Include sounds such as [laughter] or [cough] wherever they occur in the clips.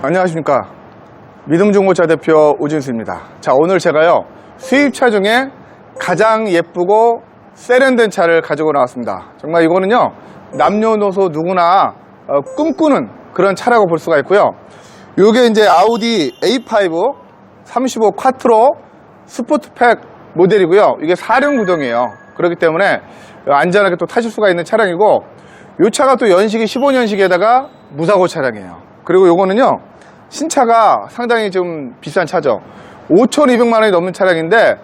안녕하십니까. 믿음중고차 대표 오진수입니다. 자 오늘 제가요 수입차 중에 가장 예쁘고 세련된 차를 가지고 나왔습니다. 정말 이거는요 남녀노소 누구나 어, 꿈꾸는 그런 차라고 볼 수가 있고요. 요게 이제 아우디 A5 35 콰트로 스포트팩 모델이고요. 이게 4륜 구동이에요. 그렇기 때문에 안전하게 또 타실 수가 있는 차량이고 이 차가 또 연식이 15년식에다가 무사고 차량이에요. 그리고 요거는요, 신차가 상당히 좀 비싼 차죠. 5,200만 원이 넘는 차량인데,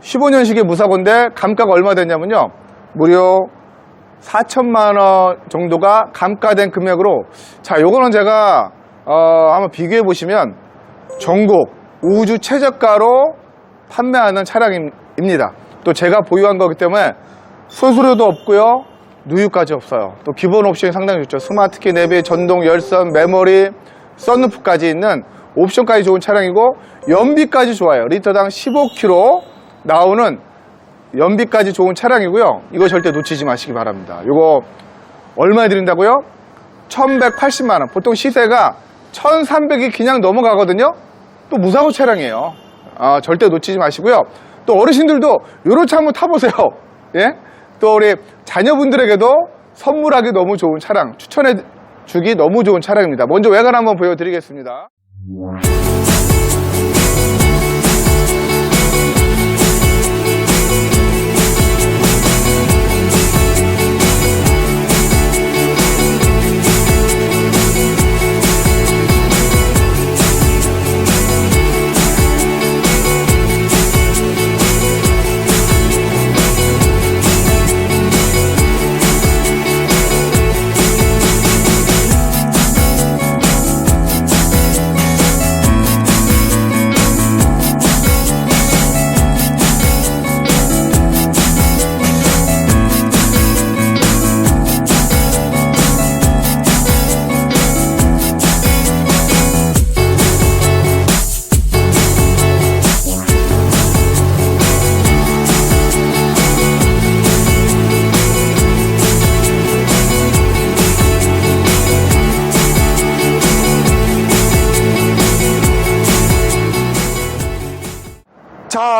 15년식의 무사고인데, 감가가 얼마 됐냐면요, 무려 4천만 원 정도가 감가된 금액으로, 자, 요거는 제가, 어, 한번 비교해 보시면, 전국 우주 최저가로 판매하는 차량입니다. 또 제가 보유한 거기 때문에 수수료도 없고요. 누유까지 없어요. 또 기본 옵션이 상당히 좋죠. 스마트키 내비, 전동 열선, 메모리, 썬루프까지 있는 옵션까지 좋은 차량이고 연비까지 좋아요. 리터당 15km 나오는 연비까지 좋은 차량이고요. 이거 절대 놓치지 마시기 바랍니다. 이거 얼마에 드린다고요? 1180만 원. 보통 시세가 1300이 그냥 넘어가거든요. 또 무사고 차량이에요. 아, 절대 놓치지 마시고요. 또 어르신들도 요런 차 한번 타보세요. [laughs] 예? 또 우리 자녀분들에게도 선물하기 너무 좋은 차량 추천해 주기 너무 좋은 차량입니다. 먼저 외관 한번 보여드리겠습니다.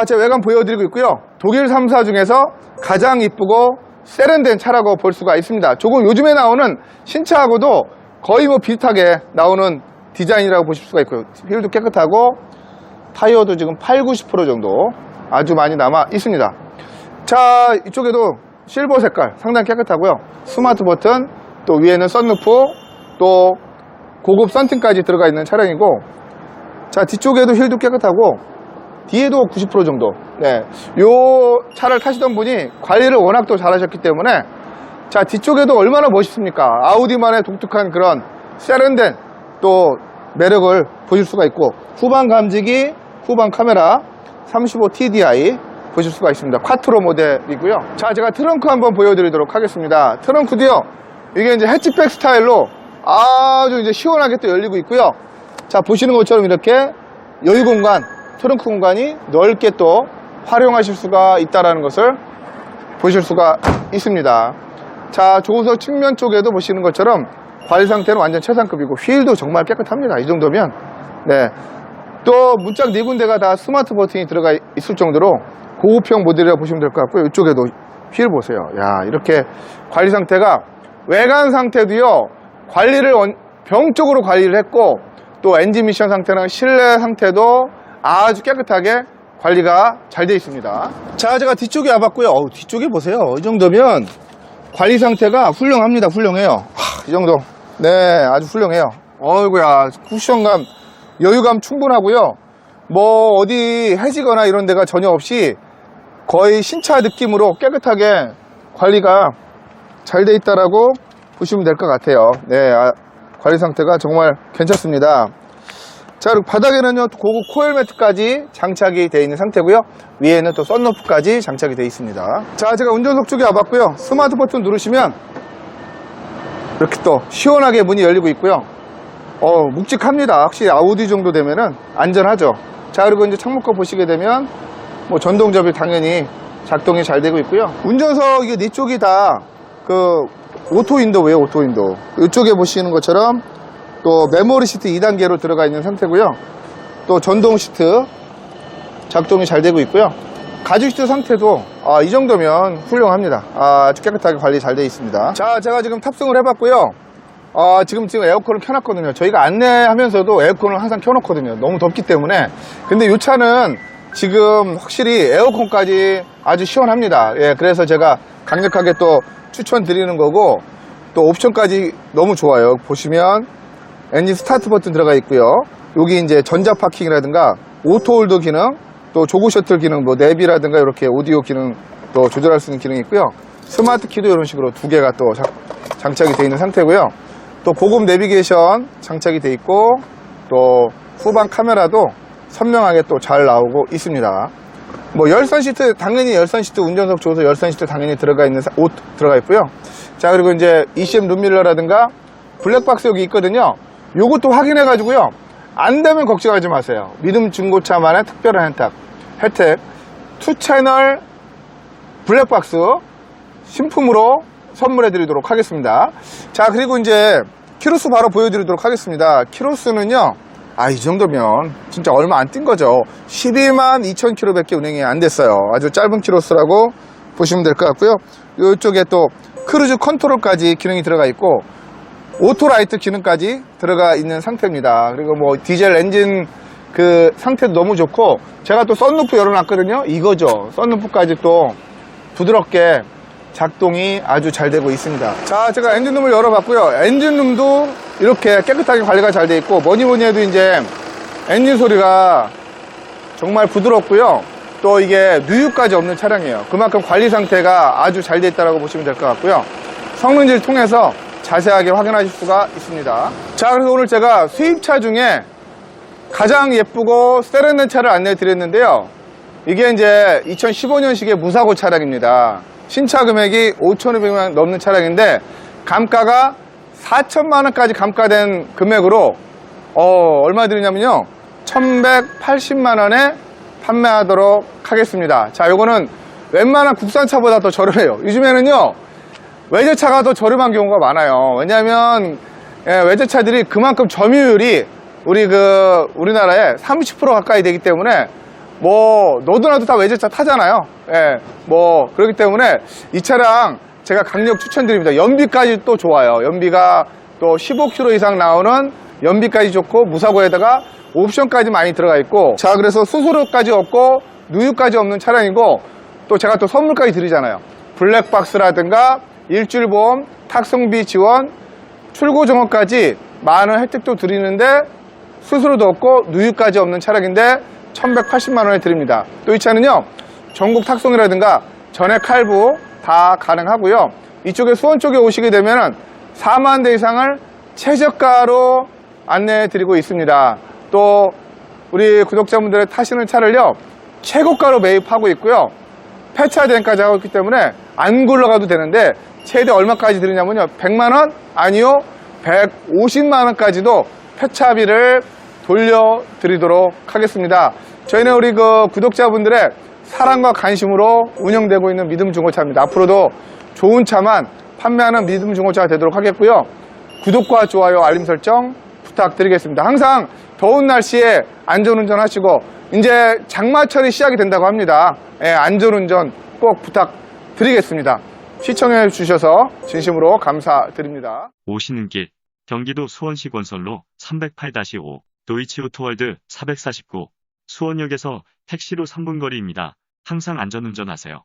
제 외관 보여드리고 있고요. 독일 3사 중에서 가장 이쁘고 세련된 차라고 볼 수가 있습니다. 조금 요즘에 나오는 신차하고도 거의 뭐 비슷하게 나오는 디자인이라고 보실 수가 있고요. 휠도 깨끗하고 타이어도 지금 8, 90% 정도 아주 많이 남아 있습니다. 자, 이쪽에도 실버 색깔 상당히 깨끗하고요. 스마트 버튼, 또 위에는 썬루프, 또 고급 썬팅까지 들어가 있는 차량이고 자, 뒤쪽에도 휠도 깨끗하고 뒤에도 90% 정도. 네. 요 차를 타시던 분이 관리를 워낙 또 잘하셨기 때문에 자, 뒤쪽에도 얼마나 멋있습니까? 아우디만의 독특한 그런 세련된 또 매력을 보실 수가 있고 후방 감지기, 후방 카메라 35 TDI 보실 수가 있습니다. 콰트로 모델이고요. 자, 제가 트렁크 한번 보여드리도록 하겠습니다. 트렁크도요. 이게 이제 해치백 스타일로 아주 이제 시원하게 또 열리고 있고요. 자, 보시는 것처럼 이렇게 여유 공간 트렁크 공간이 넓게 또 활용하실 수가 있다는 것을 보실 수가 있습니다. 자, 조수석 측면 쪽에도 보시는 것처럼 관리 상태는 완전 최상급이고 휠도 정말 깨끗합니다. 이 정도면 네. 또 문짝 네 군데가 다 스마트 버튼이 들어가 있을 정도로 고급형 모델이라고 보시면 될 것 같고요. 이쪽에도 휠 보세요. 야, 이렇게 관리 상태가 외관 상태도요. 관리를 원- 병적으로 관리를 했고 또 엔진 미션 상태나 실내 상태도 아주 깨끗하게 관리가 잘 되어 있습니다. 자, 제가 뒤쪽에 와봤고요. 어우, 뒤쪽에 보세요. 이 정도면 관리 상태가 훌륭합니다. 훌륭해요. 하, 이 정도. 네, 아주 훌륭해요. 어이구야, 쿠션감, 여유감 충분하고요. 뭐 어디 해지거나 이런 데가 전혀 없이 거의 신차 느낌으로 깨끗하게 관리가 잘 돼 있다라고 보시면 될 것 같아요. 네, 아, 관리 상태가 정말 괜찮습니다. 자, 그리고 바닥에는요, 또 고급 코일 매트까지 장착이 되어 있는 상태고요. 위에는 또 썬루프까지 장착이 되어 있습니다. 자, 제가 운전석 쪽에 와봤고요. 스마트 버튼 누르시면 이렇게 또 시원하게 문이 열리고 있고요. 어, 묵직합니다. 확실히 아우디 정도 되면은 안전하죠. 자, 그리고 이제 창문거 보시게 되면 뭐 전동 접이 당연히 작동이 잘 되고 있고요. 운전석 이게 네 쪽이 다 그 오토 윈도우예요, 오토 윈도우. 이쪽에 보시는 것처럼 또 메모리 시트 2단계로 들어가 있는 상태고요. 또 전동 시트 작동이 잘 되고 있고요. 가죽 시트 상태도 아, 이 정도면 훌륭합니다. 아, 아주 깨끗하게 관리 잘 되어 있습니다. 자, 제가 지금 탑승을 해봤고요. 아, 지금 지금 에어컨을 켜놨거든요. 저희가 안내하면서도 에어컨을 항상 켜놓거든요. 너무 덥기 때문에. 근데 이 차는 지금 확실히 에어컨까지 아주 시원합니다. 예, 그래서 제가 강력하게 또 추천드리는 거고 또 옵션까지 너무 좋아요. 보시면 엔진 스타트 버튼 들어가 있고요. 여기 이제 전자 파킹이라든가 오토홀더 기능, 또 조그 셔틀 기능, 뭐 내비라든가 이렇게 오디오 기능 또 조절할 수 있는 기능이 있고요. 스마트 키도 이런 식으로 두 개가 또 장- 장착이 되어 있는 상태고요. 또 고급 내비게이션 장착이 되어 있고 또 후방 카메라도 선명하게 또 잘 나오고 있습니다. 뭐 열선 시트 당연히 열선 시트 운전석 조수 열선 시트 당연히 들어가 있는 사- 옷 들어가 있고요. 자 그리고 이제 ECM 룸밀러라든가 블랙박스 여기 있거든요. 요것도 확인해 가지고요. 안 되면 걱정하지 마세요. 믿음 중고차만의 특별한 혜택. 혜택 투 채널 블랙박스 신품으로 선물해 드리도록 하겠습니다. 자, 그리고 이제 키로수 바로 보여드리도록 하겠습니다. 키로수는요, 아, 이 정도면 진짜 얼마 안 뛴 거죠. 12만 2천 킬로 밖에 운행이 안 됐어요. 아주 짧은 키로수라고 보시면 될 것 같고요. 이쪽에 또 크루즈 컨트롤까지 기능이 들어가 있고, 오토라이트 기능까지 들어가 있는 상태입니다. 그리고 뭐 디젤 엔진 그 상태도 너무 좋고 제가 또 썬루프 열어놨거든요. 이거죠. 썬루프까지 또 부드럽게 작동이 아주 잘 되고 있습니다. 자, 제가 엔진룸을 열어봤고요. 엔진룸도 이렇게 깨끗하게 관리가 잘 돼 있고 뭐니 뭐니 해도 이제 엔진 소리가 정말 부드럽고요. 또 이게 누유까지 없는 차량이에요. 그만큼 관리 상태가 아주 잘 돼 있다고 보시면 될 것 같고요. 성능지를 통해서 자세하게 확인하실 수가 있습니다. 자, 그래서 오늘 제가 수입차 중에 가장 예쁘고 세련된 차를 안내해 드렸는데요. 이게 이제 2015년식의 무사고 차량입니다. 신차 금액이 5,500만 넘는 차량인데 감가가 4천만 원까지 감가된 금액으로 어, 얼마 드리냐면요. 1,180만 원에 판매하도록 하겠습니다. 자, 요거는 웬만한 국산차보다 더 저렴해요. 요즘에는요. 외제차가 더 저렴한 경우가 많아요. 왜냐하면 예, 외제차들이 그만큼 점유율이 우리 그 우리나라에 30% 가까이 되기 때문에 뭐 너도 나도 다 외제차 타잖아요. 예, 뭐 그렇기 때문에 이 차량 제가 강력 추천드립니다. 연비까지 또 좋아요. 연비가 또 15km 이상 나오는 연비까지 좋고 무사고에다가 옵션까지 많이 들어가 있고 자 그래서 수수료까지 없고 누유까지 없는 차량이고 또 제가 또 선물까지 드리잖아요. 블랙박스라든가 일주일 보험, 탁송비 지원, 출고 정원까지 많은 혜택도 드리는데 수수료도 없고 누유까지 없는 차량인데 1180만 원에 드립니다. 또 이 차는요. 전국 탁송이라든가 전액 할부 다 가능하고요. 이쪽에 수원 쪽에 오시게 되면 4만 대 이상을 최저가로 안내해 드리고 있습니다. 또 우리 구독자분들 타시는 차를요. 최고가로 매입하고 있고요. 폐차 대행까지 하고 있기 때문에 안 굴러가도 되는데 최대 얼마까지 드리냐면요. 100만원? 아니요. 150만원까지도 폐차비를 돌려드리도록 하겠습니다. 저희는 우리 그 구독자분들의 사랑과 관심으로 운영되고 있는 믿음 중고차입니다. 앞으로도 좋은 차만 판매하는 믿음 중고차가 되도록 하겠고요. 구독과 좋아요 알림 설정 부탁드리겠습니다. 항상 더운 날씨에 안전운전 하시고 이제 장마철이 시작이 된다고 합니다 예, 안전운전 꼭 부탁드리겠습니다 시청해 주셔서 진심으로 감사드립니다. 오시는 길 경기도 수원시 권선로 308-5 도이치오토월드 449 수원역에서 택시로 3분 거리입니다. 항상 안전운전하세요.